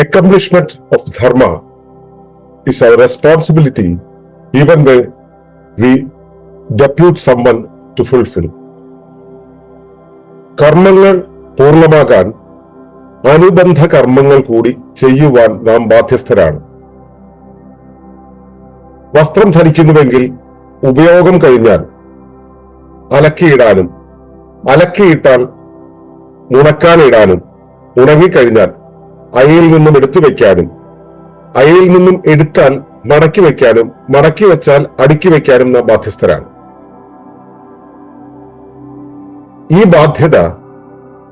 accomplishment of dharma is our responsibility even when we depute someone to fulfill. കർമ്മങ്ങൾ പൂർണമാകാൻ അനുബന്ധ കർമ്മങ്ങൾ കൂടി ചെയ്യുവാൻ നാം ബാധ്യസ്ഥരാണ് വസ്ത്രം ധരിക്കുന്നുവെങ്കിൽ ഉപയോഗം കഴിഞ്ഞാൽ അലക്കിയിടാനും അലക്കിയിട്ടാൽ ഉണക്കാനിടാനും ഉണങ്ങിക്കഴിഞ്ഞാൽ അയയിൽ നിന്നും എടുത്തു വെക്കാനും അയയിൽ നിന്നും എടുത്താൽ മടക്കി വെക്കാനും മടക്കി വെച്ചാൽ അടുക്കി വെക്കാനും നാം ബാധ്യസ്ഥരാണ്. ഈ ബാധ്യത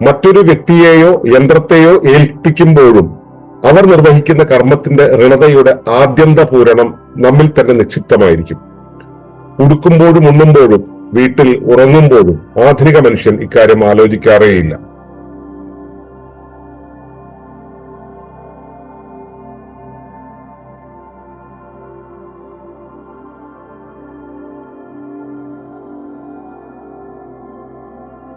മറ്റൊരു വ്യക്തിയെയോ യന്ത്രത്തെയോ ഏൽപ്പിക്കുമ്പോഴും അവർ നിർവഹിക്കുന്ന കർമ്മത്തിന്റെ ഋണതയുടെ ആദ്യന്ത പൂരണം നമ്മിൽ തന്നെ നിക്ഷിപ്തമായിരിക്കും. ഉടുക്കുമ്പോഴും ഉണ്ണുമ്പോഴും വീട്ടിൽ ഉറങ്ങുമ്പോഴും ആധുനിക മനുഷ്യൻ ഇക്കാര്യം ആലോചിക്കാറേയില്ല.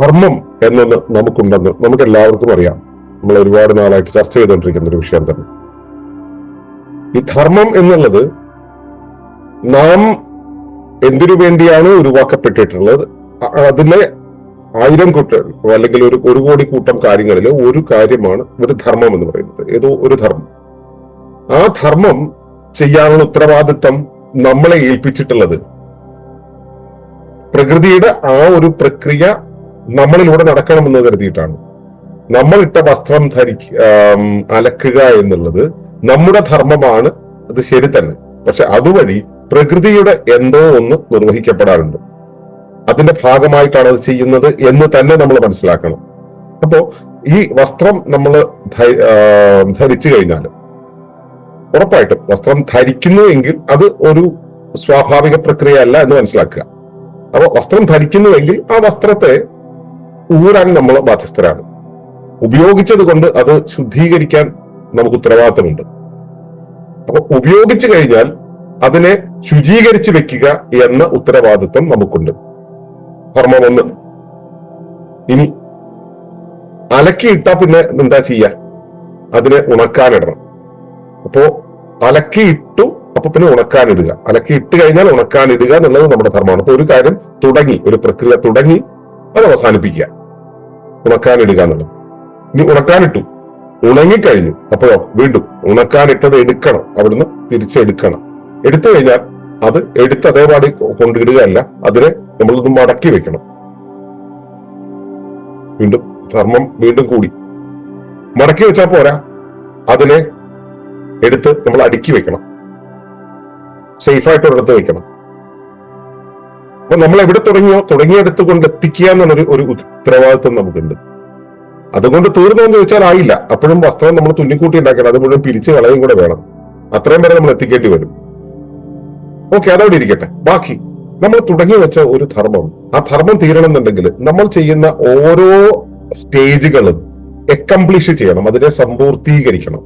ധർമ്മം എന്നൊന്ന് നമുക്കുണ്ടെന്ന് നമുക്ക് എല്ലാവർക്കും അറിയാം. നമ്മൾ ഒരുപാട് നാളായിട്ട് ചർച്ച ചെയ്തുകൊണ്ടിരിക്കുന്ന ഒരു വിഷയം തന്നെ. ഈ ധർമ്മം എന്നുള്ളത് നാം എന്തിനു വേണ്ടിയാണ് ഉരുവാക്കപ്പെട്ടിട്ടുള്ളത്? അതിലെ ആയിരം കൂട്ടം അല്ലെങ്കിൽ ഒരു ഒരു കോടി കൂട്ടം കാര്യങ്ങളിൽ ഒരു കാര്യമാണ് ഒരു ധർമ്മം എന്ന് പറയുന്നത്. ഏതോ ഒരു ധർമ്മം. ആ ധർമ്മം ചെയ്യാനുള്ള ഉത്തരവാദിത്വം നമ്മളെ ഏൽപ്പിച്ചിട്ടുള്ളത് പ്രകൃതിയുടെ ആ ഒരു പ്രക്രിയ നമ്മളിലൂടെ നടക്കണമെന്ന് കരുതിയിട്ടാണ്. നമ്മൾ ഇട്ട വസ്ത്രം ധരിക്ക അലക്കുക എന്നുള്ളത് നമ്മുടെ ധർമ്മമാണ് അത് ശരി തന്നെ. പക്ഷെ അതുവഴി പ്രകൃതിയുടെ എന്തോ ഒന്ന് നിർവഹിക്കപ്പെടാറുണ്ട്. അതിന്റെ ഭാഗമായിട്ടാണ് അത് ചെയ്യുന്നത് എന്ന് തന്നെ നമ്മൾ മനസ്സിലാക്കണം. അപ്പോ ഈ വസ്ത്രം നമ്മൾ ധരിച്ചു കഴിഞ്ഞാൽ ഉറപ്പായിട്ടും വസ്ത്രം ധരിക്കുന്നു എങ്കിൽ അത് ഒരു സ്വാഭാവിക പ്രക്രിയ അല്ല എന്ന് മനസ്സിലാക്കുക. അപ്പൊ വസ്ത്രം ധരിക്കുന്നുവെങ്കിൽ ആ വസ്ത്രത്തെ ഊരാൻ നമ്മൾ ബാധ്യസ്ഥരാണ്. ഉപയോഗിച്ചത് കൊണ്ട് അത് ശുദ്ധീകരിക്കാൻ നമുക്ക് ഉത്തരവാദിത്തമുണ്ട്. അപ്പൊ ഉപയോഗിച്ചു കഴിഞ്ഞാൽ അതിനെ ശുചീകരിച്ചു വെക്കുക എന്ന ഉത്തരവാദിത്വം നമുക്കുണ്ട്. ധർമ്മം ഒന്ന്. ഇനി അലക്കിയിട്ടാ പിന്നെ എന്താ ചെയ്യാ? അതിനെ ഉണക്കാനിടണം. അപ്പോ അലക്കിയിട്ടു അപ്പൊ പിന്നെ ഉണക്കാനിടുക. അലക്കി ഇട്ട് കഴിഞ്ഞാൽ ഉണക്കാനിടുക എന്നുള്ളത് നമ്മുടെ ധർമ്മമാണ്. അപ്പൊ ഒരു കാര്യം തുടങ്ങി ഒരു പ്രക്രിയ തുടങ്ങി അത് അവസാനിപ്പിക്കുക. ഉണക്കാനിടുക എന്നുള്ളത്. ഇനി ഉണക്കാനിട്ടു. ഉണങ്ങിക്കഴിഞ്ഞു. അപ്പോഴോ വീണ്ടും ഉണക്കാനിട്ടത് എടുക്കണം. അവിടുന്ന് തിരിച്ചെടുക്കണം. എടുത്തു കഴിഞ്ഞാൽ അത് എടുത്ത് അതേപാടി കൊണ്ടിടുകയല്ല. അതിനെ നമ്മളൊന്ന് മടക്കി വെക്കണം. വീണ്ടും ധർമ്മം വീണ്ടും കൂടി. മടക്കി വെച്ചാൽ പോരാ. അതിനെ എടുത്ത് നമ്മൾ അടുക്കി വെക്കണം. സേഫായിട്ട് ഒരിടത്ത് വെക്കണം. അപ്പൊ നമ്മൾ എവിടെ തുടങ്ങിയോ തുടങ്ങിയെടുത്ത് കൊണ്ട് എത്തിക്കുക എന്നുള്ളൊരു ഒരു ഉത്തരവാദിത്വം നമുക്കുണ്ട്. അതുകൊണ്ട് തീർന്നോ എന്ന് ചോദിച്ചാൽ ആയില്ല. അപ്പോഴും വസ്ത്രം നമ്മൾ തുന്നിക്കൂട്ടി ഉണ്ടാക്കണം. അത് മുഴുവൻ പിരിച്ച് കളയും കൂടെ വേണം. അത്രയും വരെ നമ്മൾ എത്തിക്കേണ്ടി വരും. ഓക്കെ അതവിടെ ഇരിക്കട്ടെ. ബാക്കി നമ്മൾ തുടങ്ങി വെച്ച ഒരു ധർമ്മം. ആ ധർമ്മം തീരണം എന്നുണ്ടെങ്കിൽ നമ്മൾ ചെയ്യുന്ന ഓരോ സ്റ്റേജുകളും എക്കംപ്ലിഷ് ചെയ്യണം. അതിനെ സമ്പൂർത്തീകരിക്കണം.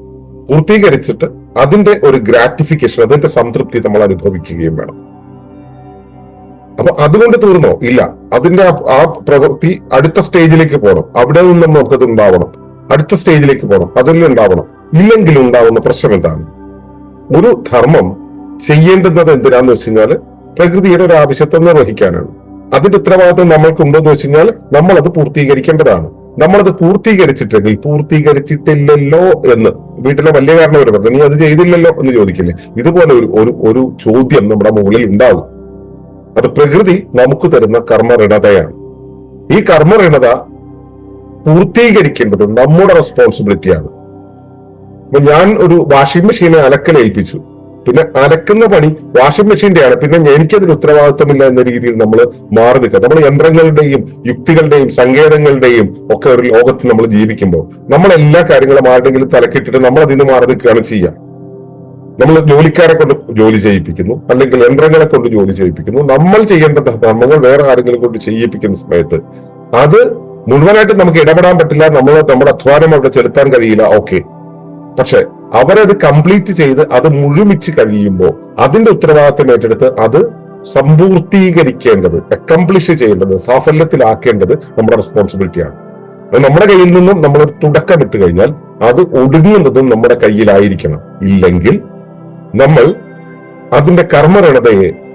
പൂർത്തീകരിച്ചിട്ട് അതിന്റെ ഒരു ഗ്രാറ്റിഫിക്കേഷൻ അതിന്റെ സംതൃപ്തി നമ്മൾ അനുഭവിക്കുകയും വേണം. അപ്പൊ അതുകൊണ്ട് തീർന്നോ? ഇല്ല. അതിന്റെ ആ- പ്രവൃത്തി അടുത്ത സ്റ്റേജിലേക്ക് പോകണം. അവിടെ നിന്നും നമുക്കത് ഉണ്ടാവണം. അടുത്ത സ്റ്റേജിലേക്ക് പോകണം. അതിൽ ഉണ്ടാവണം. ഇല്ലെങ്കിൽ ഉണ്ടാവുന്ന പ്രശ്നം എന്താണ്? ഒരു ധർമ്മം ചെയ്യേണ്ടുന്നത് എന്തിനാന്ന് വെച്ച് കഴിഞ്ഞാൽ പ്രകൃതിയുടെ ഒരു ആവശ്യത്തെ നിർവഹിക്കാനാണ്. അതിന്റെ ഉത്തരവാദിത്വം നമ്മൾക്കുണ്ടോ എന്ന് വെച്ച് കഴിഞ്ഞാൽ നമ്മൾ അത് പൂർത്തീകരിക്കേണ്ടതാണ്. നമ്മളത് പൂർത്തീകരിച്ചിട്ടെങ്കിൽ പൂർത്തീകരിച്ചിട്ടില്ലല്ലോ എന്ന്. വീട്ടിലെ വലിയ കാരണം ഒരു പറഞ്ഞു നീ അത് ചെയ്തില്ലല്ലോ എന്ന് ചോദിക്കില്ലേ? ഇതുപോലെ ഒരു ഒരു ചോദ്യം നമ്മുടെ മുകളിൽ ഉണ്ടാവും. അത് പ്രകൃതി നമുക്ക് തരുന്ന കർമ്മഋണതയാണ് ഈ കർമ്മഋണത പൂർത്തീകരിക്കേണ്ടത് നമ്മുടെ റെസ്പോൺസിബിലിറ്റിയാണ് അപ്പൊ ഞാൻ ഒരു വാഷിംഗ് മെഷീനെ അലക്കൽ ഏൽപ്പിച്ചു. പിന്നെ അലക്കുന്ന പണി വാഷിംഗ് മെഷീന്റെയാണ് പിന്നെ എനിക്കതിന് ഉത്തരവാദിത്തമില്ല എന്ന രീതിയിൽ നമ്മൾ മാറി നിൽക്കുക. നമ്മൾ യന്ത്രങ്ങളുടെയും യുക്തികളുടെയും സങ്കേതങ്ങളുടെയും ഒക്കെ ഒരു ലോകത്ത് നമ്മൾ ജീവിക്കുമ്പോൾ നമ്മൾ എല്ലാ കാര്യങ്ങളും ആരുടെങ്കിലും തലക്കിട്ടിട്ട് നമ്മൾ അതിന് മാറി നിൽക്കുകയാണ് ചെയ്യുക. നമ്മൾ ജോലിക്കാരെ കൊണ്ട് ജോലി ചെയ്യിപ്പിക്കുന്നു അല്ലെങ്കിൽ യന്ത്രങ്ങളെ കൊണ്ട് ജോലി ചെയ്യിപ്പിക്കുന്നു. നമ്മൾ ചെയ്യേണ്ട ധർമ്മങ്ങൾ വേറെ ആരെങ്കിലും കൊണ്ട് ചെയ്യിപ്പിക്കുന്ന സമയത്ത് അത് മുഴുവനായിട്ട് നമുക്ക് ഇടപെടാൻ പറ്റില്ല നമ്മൾ നമ്മുടെ അധ്വാനം അവിടെ ചെലുത്താൻ കഴിയില്ല ഓക്കെ പക്ഷെ അവരത് കംപ്ലീറ്റ് ചെയ്ത് അത് മുഴുമിച്ച് കഴിയുമ്പോൾ അതിന്റെ ഉത്തരവാദിത്തം ഏറ്റെടുത്ത് അത് സമ്പൂർത്തീകരിക്കേണ്ടത് അക്കംപ്ലിഷ് ചെയ്യേണ്ടത് സാഫല്യത്തിലാക്കേണ്ടത് നമ്മുടെ റെസ്പോൺസിബിലിറ്റിയാണ് നമ്മുടെ കയ്യിൽ നിന്നും നമ്മൾ തുടക്കമിട്ട് കഴിഞ്ഞാൽ അത് ഒടുങ്ങുന്നതും നമ്മുടെ കയ്യിലായിരിക്കണം. ഇല്ലെങ്കിൽ നമ്മൾ അതിന്റെ കർമ്മരണതയെ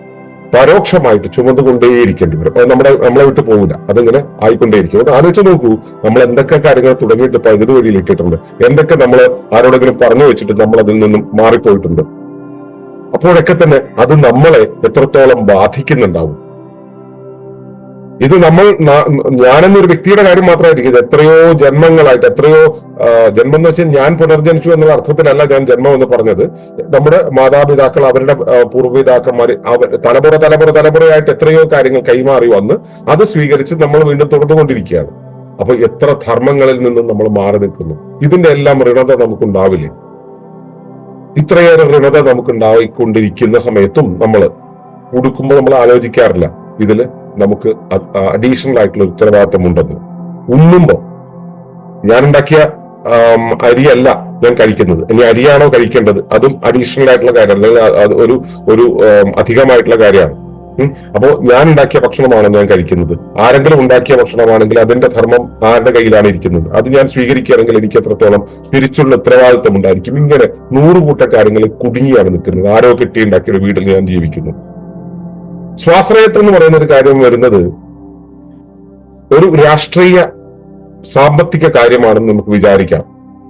പരോക്ഷമായിട്ട് ചുമന്നുകൊണ്ടേയിരിക്കേണ്ടി വരും. അത് നമ്മുടെ നമ്മളെ വിട്ട് പോകില്ല അതിങ്ങനെ? ആയിക്കൊണ്ടേയിരിക്കും. അത് ആലോചിച്ച് നോക്കൂ നമ്മൾ എന്തൊക്കെ കാര്യങ്ങൾ തുടങ്ങിയിട്ട് പകുതി വഴിയിൽ ഇട്ടിട്ടുണ്ട്? എന്തൊക്കെ നമ്മൾ ആരോടെങ്കിലും പറഞ്ഞു വെച്ചിട്ട് നമ്മൾ അതിൽ നിന്നും മാറിപ്പോയിട്ടുണ്ട്? അപ്പോഴൊക്കെ തന്നെ അത് നമ്മളെ എത്രത്തോളം ബാധിക്കുന്നുണ്ടാവും? ഇത് നമ്മൾ ഞാനെന്നൊരു വ്യക്തിയുടെ കാര്യം മാത്രമായിരിക്കും. ഇത് എത്രയോ ജന്മങ്ങളായിട്ട് എത്രയോ ജന്മം എന്ന് വെച്ചാൽ ഞാൻ പുനർജനിച്ചു എന്നുള്ള അർത്ഥത്തിലല്ല ഞാൻ ജന്മം എന്ന് പറഞ്ഞത്. നമ്മുടെ മാതാപിതാക്കൾ അവരുടെ പൂർവപിതാക്കന്മാർ അവർ തലമുറ തലമുറ തലമുറയായിട്ട് എത്രയോ കാര്യങ്ങൾ കൈമാറി വന്ന് അത് സ്വീകരിച്ച് നമ്മൾ വീണ്ടും തുടർന്നുകൊണ്ടിരിക്കുകയാണ്. അപ്പൊ എത്ര ധർമ്മങ്ങളിൽ നിന്നും നമ്മൾ മാറി നിൽക്കുന്നു. ഇതിന്റെ എല്ലാം ഋണത നമുക്കുണ്ടാവില്ലേ? ഇത്രയേറെ ഋണത നമുക്കുണ്ടായിക്കൊണ്ടിരിക്കുന്ന സമയത്തും നമ്മൾ ഉടുക്കുമ്പോൾ നമ്മൾ ആലോചിക്കാറില്ല. ഇതിൽ നമുക്ക് അഡീഷണൽ ആയിട്ടുള്ള ഉത്തരവാദിത്തം ഉണ്ടെന്ന് ഉണ്ണുമ്പോ ഞാൻ ഉണ്ടാക്കിയ അരിയല്ല ഞാൻ കഴിക്കുന്നത്. ഇനി അരിയാണോ കഴിക്കേണ്ടത്? അതും അഡീഷണൽ ആയിട്ടുള്ള കാര്യം അല്ലെങ്കിൽ അത് ഒരു ഒരു അധികമായിട്ടുള്ള കാര്യമാണ്. അപ്പോ ഞാൻ ഉണ്ടാക്കിയ ഭക്ഷണമാണ് ഞാൻ കഴിക്കുന്നത്? ആരെങ്കിലും ഉണ്ടാക്കിയ ഭക്ഷണമാണെങ്കിൽ അതിന്റെ ധർമ്മം ആരുടെ കയ്യിലാണ് ഇരിക്കുന്നത്? അത് ഞാൻ സ്വീകരിക്കുകയാണെങ്കിൽ എനിക്ക് എത്രത്തോളം തിരിച്ചുള്ള ഉത്തരവാദിത്തം ഉണ്ടായിരിക്കും ഇങ്ങനെ നൂറുകൂട്ട കാര്യങ്ങളിൽ കുടുങ്ങിയാണ് നിൽക്കുന്നത്. ആരോ കെട്ടി ഉണ്ടാക്കിയ വീട്ടിൽ ഞാൻ ജീവിക്കുന്നു. സ്വാശ്രയത്വം എന്ന് പറയുന്ന ഒരു കാര്യം വരുന്നത് ഒരു രാഷ്ട്രീയ സാമ്പത്തിക കാര്യമാണെന്ന് നമുക്ക് വിചാരിക്കാം.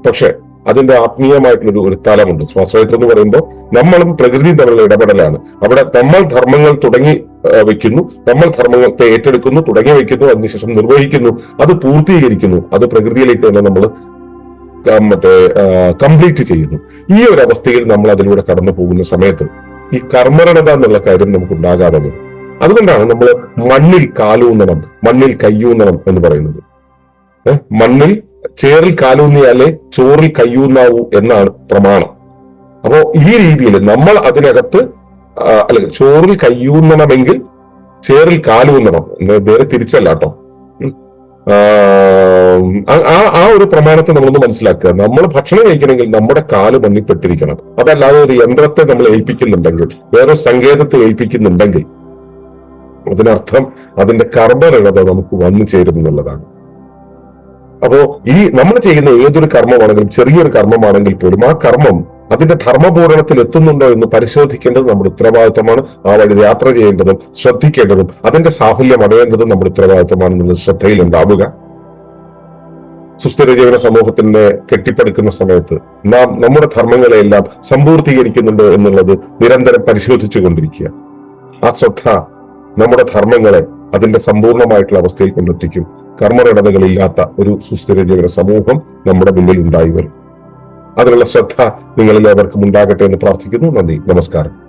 പക്ഷെ അതിന്റെ ആത്മീയമായിട്ടുള്ള ഒരു തലമുണ്ട്. സ്വാശ്രയത്വം എന്ന് പറയുമ്പോൾ നമ്മളും പ്രകൃതിയും തമ്മിലുള്ള ഇടപെടലാണ്. അവിടെ നമ്മൾ ധർമ്മങ്ങൾ തുടങ്ങി വെക്കുന്നു നമ്മൾ ധർമ്മങ്ങളെ ഏറ്റെടുക്കുന്നു തുടങ്ങി വെക്കുന്നു അതിനുശേഷം നിർവഹിക്കുന്നു അത് പൂർത്തീകരിക്കുന്നു അത് പ്രകൃതിയിലേക്ക് തന്നെ നമ്മൾ മറ്റേ കംപ്ലീറ്റ് ചെയ്യുന്നു. ഈ ഒരു അവസ്ഥയിൽ നമ്മൾ അതിലൂടെ കടന്നു പോകുന്ന സമയത്ത് ഈ കർമ്മരണത എന്നുള്ള കാര്യം നമുക്ക് ഉണ്ടാകാതെ വരും അതുകൊണ്ടാണ് നമ്മൾ മണ്ണിൽ കാലൂന്നണം മണ്ണിൽ കയ്യൂന്നണം എന്ന് പറയുന്നത്. മണ്ണിൽ ചേറിൽ കാലൂന്നിയാലേ ചോറിൽ കയ്യൂന്നാവൂ എന്നാണ് പ്രമാണം. അപ്പോ ഈ രീതിയിൽ നമ്മൾ അതിനകത്ത് അല്ലെങ്കിൽ ചോറിൽ കയ്യൂന്നണമെങ്കിൽ ചേറിൽ കാലൂന്നണം. നേരെ തിരിച്ചല്ല കേട്ടോ. ആ, ആ- ഒരു പ്രമാണത്തെ നമ്മളൊന്ന് മനസ്സിലാക്കുക. നമ്മൾ ഭക്ഷണം കഴിക്കണമെങ്കിൽ നമ്മുടെ കാൽ മണ്ണിപ്പെട്ടിരിക്കണം അതല്ലാതെ ഒരു യന്ത്രത്തെ നമ്മൾ ഏൽപ്പിക്കുന്നുണ്ടെങ്കിൽ വേറെ സങ്കേതത്തെ ഏൽപ്പിക്കുന്നുണ്ടെങ്കിൽ അതിനർത്ഥം അതിന്റെ കർമ്മരണത നമുക്ക് വന്നു ചേരും എന്നുള്ളതാണ്. അപ്പോ ഈ നമ്മൾ ചെയ്യുന്ന ഏതൊരു കർമ്മമാണെങ്കിലും ചെറിയൊരു കർമ്മമാണെങ്കിൽ പോലും ആ കർമ്മം അതിന്റെ ധർമ്മപൂരണത്തിൽ എത്തുന്നുണ്ടോ എന്ന് പരിശോധിക്കേണ്ടത് നമ്മുടെ ഉത്തരവാദിത്തമാണ്. ആ വഴി യാത്ര ചെയ്യേണ്ടതും ശ്രദ്ധിക്കേണ്ടതും അതിന്റെ സാഫല്യം അടയേണ്ടതും നമ്മുടെ ഉത്തരവാദിത്തമാണെന്നുള്ള ശ്രദ്ധയിൽ ഉണ്ടാവുക സുസ്ഥിര ജീവന സമൂഹത്തിനെ കെട്ടിപ്പടുക്കുന്ന സമയത്ത് നാം നമ്മുടെ ധർമ്മങ്ങളെയെല്ലാം സമ്പൂർത്തീകരിക്കുന്നുണ്ടോ എന്നുള്ളത് നിരന്തരം പരിശോധിച്ചു കൊണ്ടിരിക്കുക ആ ശ്രദ്ധ നമ്മുടെ ധർമ്മങ്ങളെ അതിന്റെ സമ്പൂർണമായിട്ടുള്ള അവസ്ഥയിൽ കൊണ്ടെത്തിക്കും. കർമ്മരടതകളില്ലാത്ത ഒരു സുസ്ഥിര ജീവന സമൂഹം നമ്മുടെ മുന്നിൽ ഉണ്ടായി വരും. അതിനുള്ള ശ്രദ്ധ നിങ്ങളിൽ അവർക്കും ഉണ്ടാകട്ടെ എന്ന് പ്രാർത്ഥിക്കുന്നു. നന്ദി. നമസ്കാരം.